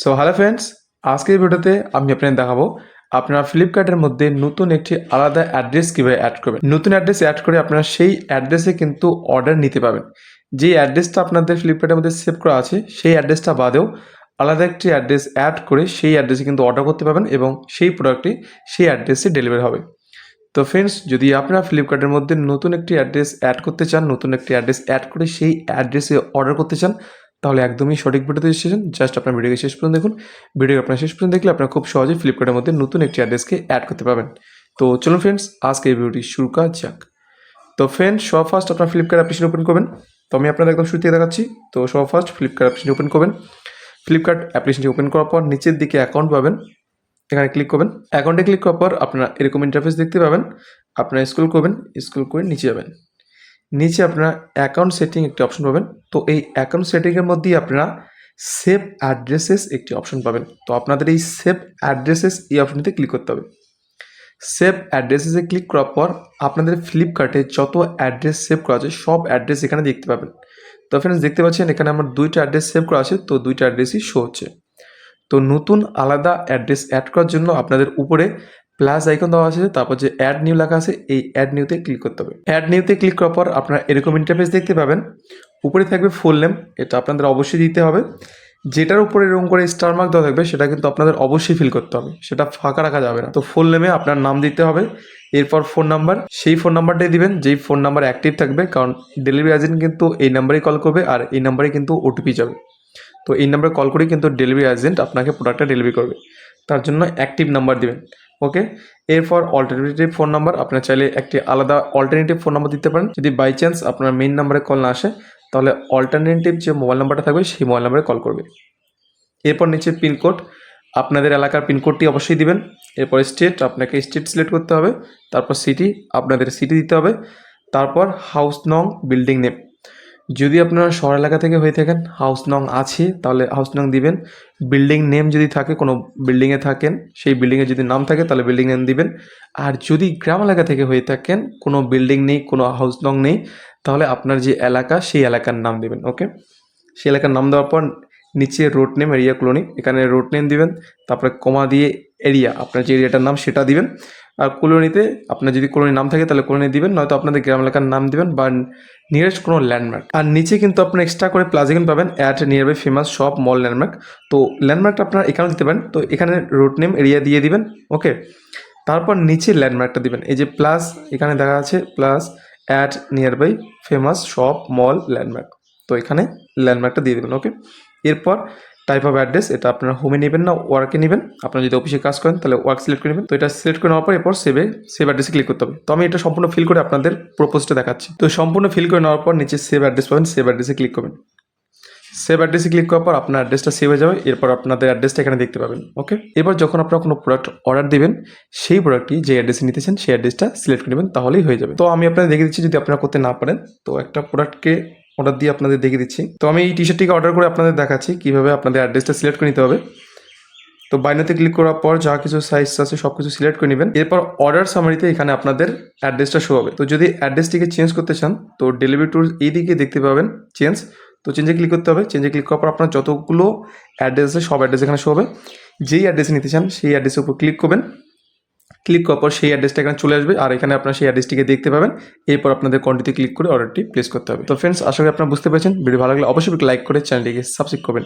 So hello friends আজকের ভিডিওতে আমি আপনাদের দেখাবো আপনারা ফ্লিপকার্টের মধ্যে নতুন একটি আলাদা অ্যাড্রেস কীভাবে অ্যাড করবেন। নতুন অ্যাড্রেস অ্যাড করে আপনারা সেই অ্যাড্রেসে কিন্তু অর্ডার নিতে পারবেন। যে অ্যাড্রেসটা আপনাদের ফ্লিপকার্টের মধ্যে সেভ করা আছে, সেই অ্যাড্রেসটা বাদেও আলাদা একটি অ্যাড্রেস অ্যাড করে সেই অ্যাড্রেসে কিন্তু অর্ডার করতে পারবেন এবং সেই প্রোডাক্টটি সেই অ্যাড্রেসে ডেলিভারি হবে। তো ফ্রেন্ডস যদি আপনারা ফ্লিপকার্টের মধ্যে নতুন একটি অ্যাড্রেস অ্যাড করতে চান, নতুন একটি অ্যাড্রেস অ্যাড করে সেই অ্যাড্রেসে অর্ডার করতে চান তাহলে একদমই সঠিক ভিডিওতে এসেছেন। জাস্ট আপনার ভিডিওকে শেষ পর্যন্ত দেখুন। ভিডিও আপনার শেষ পর্যন্ত দেখলে আপনার খুব সহজেই ফ্লিপকার্টের মধ্যে নতুন একটি অ্যাড্রেসকে অ্যাড করতে পারবেন। তো চলুন ফ্রেন্ডস আজকে এই ভিডিওটি শুরু করা যাক। তো ফ্রেন্ডস সব ফার্স্ট আপনার ফ্লিপকার্ট অ্যাপ্লিকেশন ওপেন করবেন। তো আমি আপনাদের একদম শুরু থেকে দেখাচ্ছি। তো সব ফার্স্ট ফ্লিপকার্ট অ্যাপ্লিকেশন ওপেন করবেন ফ্লিপকার্ট অ্যাপ্লিকেশনটি ওপেন করার পর নিচের দিকে অ্যাকাউন্ট পাবেন। এখানে ক্লিক করবেন। অ্যাকাউন্টে ক্লিক করার পর আপনারা এরকম ইন্টারফেস দেখতে পাবেন। আপনারা স্কুল করবেন। স্কুল করে নিচে যাবেন। নিচে আপনারা অ্যাকাউন্ট সেটিং একটি অপশন পাবেন। তো এই অ্যাকাউন্ট সেটিংয়ের মধ্যেই আপনারা সেভ অ্যাড্রেসেস একটি অপশন পাবেন। তো আপনাদের এই সেভ অ্যাড্রেসেস এই অপশনটিতে ক্লিক করতে হবে। সেভ অ্যাড্রেসেসে ক্লিক করার পর আপনাদের ফ্লিপকার্টে যত অ্যাড্রেস সেভ করা আছে, সব অ্যাড্রেস এখানে দেখতে পাবেন। তো ফ্রেন্ডস দেখতে পাচ্ছেন এখানে আমার দুইটা অ্যাড্রেস সেভ করা আছে, তো দুইটা অ্যাড্রেসই শো হচ্ছে। তো নতুন আলাদা অ্যাড্রেস অ্যাড করার জন্য আপনাদের উপরে প্লাস আইকন দেওয়া আছে, তারপর যে অ্যাড নিউ লেখা আছে, এই অ্যাড নিউতে ক্লিক করতে হবে। অ্যাড নিউতে ক্লিক করার পর আপনারা এরকম ইন্টারফেস দেখতে পাবেন। উপরে থাকবে ফুল নেম এটা আপনাদের অবশ্যই দিতে হবে। যেটার উপরে এরকম করে স্টার মার্ক দেওয়া থাকবে, সেটা কিন্তু আপনাদের অবশ্যই ফিল করতে হবে। সেটা ফাঁকা রাখা যাবে না। তো ফুল নেমে আপনার নাম দিতে হবে। এরপর ফোন নাম্বার সেই ফোন নাম্বারটাই দিবেন, যেই ফোন নাম্বার অ্যাক্টিভ থাকবে, কারণ ডেলিভারি এজেন্ট কিন্তু এই নাম্বারেই কল করবে, আর এই নাম্বারে কিন্তু ওটিপি যাবে। তো এই নাম্বারে কল করেই কিন্তু ডেলিভারি এজেন্ট আপনাকে প্রোডাক্টটা ডেলিভারি করবে। তার জন্য অ্যাক্টিভ নাম্বার দিবেন। ওকে এরপর অল্টারনেটিভ ফোন নাম্বার আপনার চাইলে একটি আলাদা অল্টারনেটিভ ফোন নাম্বার দিতে পারেন। যদি বাই চান্স আপনার মেইন নাম্বারে কল না আসে, তাহলে অল্টারনেটিভ যে মোবাইল নাম্বারটা থাকবে, সেই মোবাইল নাম্বারে কল করবে। এরপর নিচে পিনকোড আপনাদের এলাকার পিনকোডটি অবশ্যই দিবেন। এরপর স্টেট আপনাকে স্টেট সিলেক্ট করতে হবে। তারপর সিটি আপনাদের সিটি দিতে হবে। তারপর হাউস নং বিল্ডিং নেম যদি আপনারা শহর এলাকা থেকে হয়ে থাকেন হাউস নং আছে, তাহলে হাউস নং দিবেন। বিল্ডিং নেম যদি থাকে, কোনো বিল্ডিংয়ে থাকেন, সেই বিল্ডিংয়ে যদি নাম থাকে, তাহলে বিল্ডিং নেম দিবেন। আর যদি গ্রাম এলাকা থেকে হয়ে থাকেন, কোনো বিল্ডিং নেই, কোনো হাউস নং নেই, তাহলে আপনার যে এলাকা, সেই এলাকার নাম দিবেন, ওকে? সেই এলাকার নাম দেওয়ার পর নিচে রোড নেম এরিয়া কলোনি এখানে রোড নেম দিবেন, তারপরে কমা দিয়ে এরিয়া আপনার যে এরিয়াটার নাম, সেটা দিবেন। আর কলোনিতে, আপনার যদি কলোনির নাম থাকে তাহলে কলোনি দিবেন, নয়তো আপনাদের গ্রাম এলাকার নাম দিবেন বা নিয়ারেস্ট কোনো ল্যান্ডমার্ক আর নিচে কিন্তু আপনার এক্সট্রা করে প্লাজিকেন পাবেন at near by famous shop mall landmark তো ল্যান্ডমার্কটা আপনারা এখানেও দিতে পারেন। তো এখানে রোড নেম এরিয়া দিয়ে দিবেন ওকে তারপর নিচে ল্যান্ডমার্কটা দিবেন। এই যে প্লাস এখানে দেখা আছে plus at near by famous shop mall landmark তো এখানে ল্যান্ডমার্কটা দিয়ে দেবেন ওকে এরপর টাইপ অফ অ্যাড্রেস এটা আপনারা হোমে নেবেন না ওয়ার্কে নেবেন। আপনারা যদি অফিসে কাজ করেন, তাহলে ওয়ার্ক সিলেক্ট করে নেবেন। তো এটা সিলেক্ট করে নেওয়ার পর, এরপর সেভে সেভ অ্যাড্রেসে ক্লিক করতে হবে। তো আমি এটা সম্পূর্ণ ফিল করে আপনাদের প্রপোজটা দেখাচ্ছি। তো সম্পূর্ণ ফিল করে নেওয়ার পর, নিচে সেভ অ্যাড্রেস পাবেন সেভ অ্যাড্রেসে ক্লিক করবেন। সেভ অ্যাড্রেসে ক্লিক করার পর, আপনার অ্যাড্রেসটা সেভ হয়ে যাবে। এরপর আপনাদের অ্যাড্রেসটা এখানে দেখতে পাবেন ওকে এবার যখন আপনারা কোনো প্রোডাক্ট অর্ডার দেবেন, সেই প্রোডাক্টটি যে অ্যাড্রেসে নিতে চান, সেই অ্যাড্রেসটা সিলেক্ট করে নেবেন, তাহলেই হয়ে যাবে। তো আমি আপনাদের দেখে দিচ্ছি, যদি আপনারা করতে না পারেন, তো একটা প্রোডাক্টকে অর্ডার দিয়ে আপনাদের দেখে দিচ্ছি। তো আমি এই টি শার্টটিকে অর্ডার করে আপনাদের দেখাচ্ছি কীভাবে আপনাদের অ্যাড্রেসটা সিলেক্ট করে নিতে হবে। তো বাইনাতে ক্লিক করার পর যা কিছু সাইজ আছে সব কিছু সিলেক্ট করে নেবেন। এরপর অর্ডার সামারিতে এখানে আপনাদের অ্যাড্রেসটা শো হবে। তো যদি অ্যাড্রেসটিকে চেঞ্জ করতে চান, তো ডেলিভারি টুর এই দিকে দেখতে পাবেন চেঞ্জ তো চেঞ্জে ক্লিক করতে হবে। চেঞ্জে ক্লিক করার পর আপনার যতগুলো অ্যাড্রেস আছে সব অ্যাড্রেস এখানে শো হবে। যেই অ্যাড্রেসে নিতে চান, সেই অ্যাড্রেসের উপর ক্লিক করবেন। ক্লিক করার পর সেই অ্যাড্রেসটা এখানে চলে আসবে আর এখানে আপনার সেই অ্যাড্রেসটিকে দেখতে পাবেন। এরপর আপনাদের কোয়ান্টিটি ক্লিক করে অর্ডারটি প্লেস করতে হবে। তো ফ্রেন্ডস আশা করি আপনারা বুঝতে পেরেছেন। ভিডিও ভালো লাগলে অবশ্যই লাইক করে চ্যানেলটিকে সাবস্ক্রাইব করবেন।